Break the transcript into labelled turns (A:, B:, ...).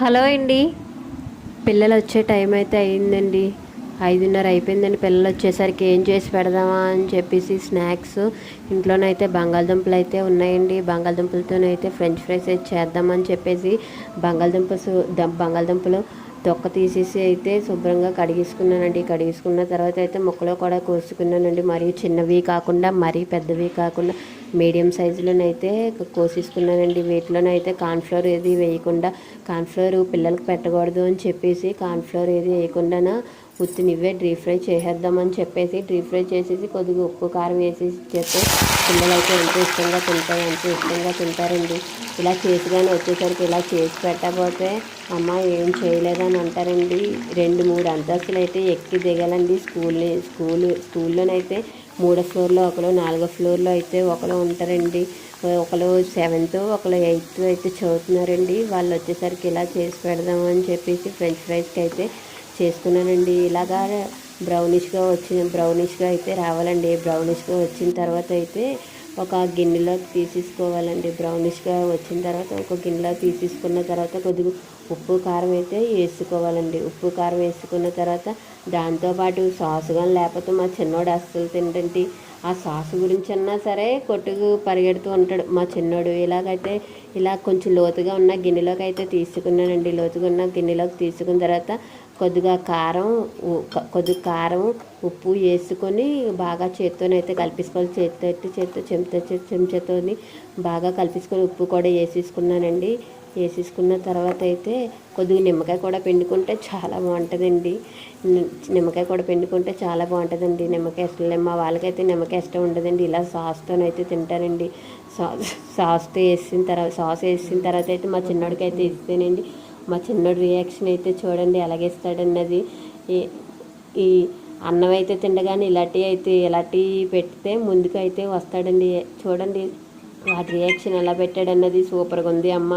A: Hello అండి. పిల్లలు వచ్చే టైం అయితే అయిందండి. ఐదున్నర అయిపోయిందండి. పిల్లలు వచ్చేసరికి ఏం చేసి పెడదామా అని చెప్పేసి స్నాక్స్ ఇంట్లోనైతే బంగాళదుంపలు అయితే ఉన్నాయండి. బంగాళదుంపలతోనైతే ఫ్రెంచ్ ఫ్రైస్ అయితే చేద్దామని చెప్పేసి బంగాళదుంప సు- బంగాళదుంపలు తొక్క తీసేసి అయితే శుభ్రంగా కడిగేసుకున్నానండి. కడిగేసుకున్న తర్వాత అయితే ముక్కలు కూడా కోసుకున్నానండి. మరీ చిన్నవి కాకుండా మరీ పెద్దవి కాకుండా మీడియం సైజులోనైతే కోసేసుకున్నానండి వీటిలోనైతే కార్న్ఫ్లోర్ ఏది వేయకుండా కార్న్ఫ్లోర్ పిల్లలకు పెట్టకూడదు అని చెప్పేసి కార్న్ఫ్లోర్ ఏది వేయకుండా ఉత్తి నువ్వే డ్రీ ఫ్రై చేసేద్దామని చెప్పేసి డ్రీ ఫ్రై చేసేసి కొద్దిగా ఉప్పు కారం వేసేసి చేస్తే పిల్లలు అయితే ఎంతో ఇష్టంగా తింటారు ఎంతో ఇష్టంగా తింటారండి. ఇలా చేసి కానీ వచ్చేసరికి ఇలా చేసి పెట్టకపోతే అమ్మ ఏం చేయలేదని అంటారండి. రెండు మూడు అంతస్తులు అయితే ఎక్కి దిగాలండి. స్కూల్ స్కూల్ స్కూల్లోనైతే మూడో ఫ్లోర్లో ఒకరు నాలుగో ఫ్లోర్లో అయితే ఒకరు ఉంటారండి. ఒకరు సెవెంత్ ఒకరు ఎయిత్ అయితే చదువుతున్నారండి. వాళ్ళు వచ్చేసరికి ఇలా చేసి పెడదామని చెప్పేసి ఫ్రెంచ్ ఫ్రైస్కి అయితే చేసుకున్నానండి ఇలాగా బ్రౌనిష్గా వచ్చిన బ్రౌనిష్గా అయితే రావాలండి. బ్రౌనిష్గా వచ్చిన తర్వాత అయితే ఒక గిన్నెలో తీసేసుకోవాలండి. బ్రౌనిష్గా వచ్చిన తర్వాత ఒక గిన్నెలో తీసేసుకున్న తర్వాత కొద్దిగా ఉప్పు కారం అయితే వేసుకోవాలండి. ఉప్పు కారం వేసుకున్న తర్వాత దాంతోపాటు సాస్ కానీ లేకపోతే మా చిన్నోడు అస్సలు తింటండి ఆ సాస్ గురించి అన్నా సరే కొట్టుకు పరిగెడుతూ ఉంటాడు. మా చిన్నోడు ఇలాగైతే ఇలా కొంచెం లోతుగా ఉన్న గిన్నెలోకి అయితే తీసుకున్నానండి. లోతుగా ఉన్న గిన్నెలోకి తీసుకున్న తర్వాత కొద్దిగా కారం ఉ- కొద్దిగా కారం ఉప్పు వేసుకొని బాగా చేత్తోనైతే కలిపేసుకోవాలి. చేత్తో చేత్తో చెంచా చెంచాతోని బాగా కలిపేసుకొని ఉప్పు కూడా వేసేసుకున్నానండి. వేసేసుకున్న తర్వాత అయితే కొద్దిగా నిమ్మకాయ కూడా పిండుకుంటే చాలా బాగుంటుందండి. నిమ్మకాయ కూడా పిండుకుంటే చాలా బాగుంటుందండి. నిమ్మకాయ ఇష్టం మా వాళ్ళకైతే నిమ్మకాయ ఇష్టం ఉండదండి. ఇలా సాస్తోనైతే తింటారండి. సాస్ సాస్తో వేసిన తర్వాత సాస్ వేసిన తర్వాత అయితే మా చిన్నోడికి అయితే ఇస్తేనండి. మా చిన్నోడు రియాక్షన్ అయితే చూడండి ఎలాగేస్తాడన్నది ఈ ఈ అన్నం అయితే తిండగానే ఇలాంటివి అయితే ఇలాంటివి పెడితే ముందుకు అయితే వస్తాడండి. చూడండి వాటి రియాక్షన్ ఎలా పెట్టాడన్నది. సూపర్గా ఉంది అమ్మ.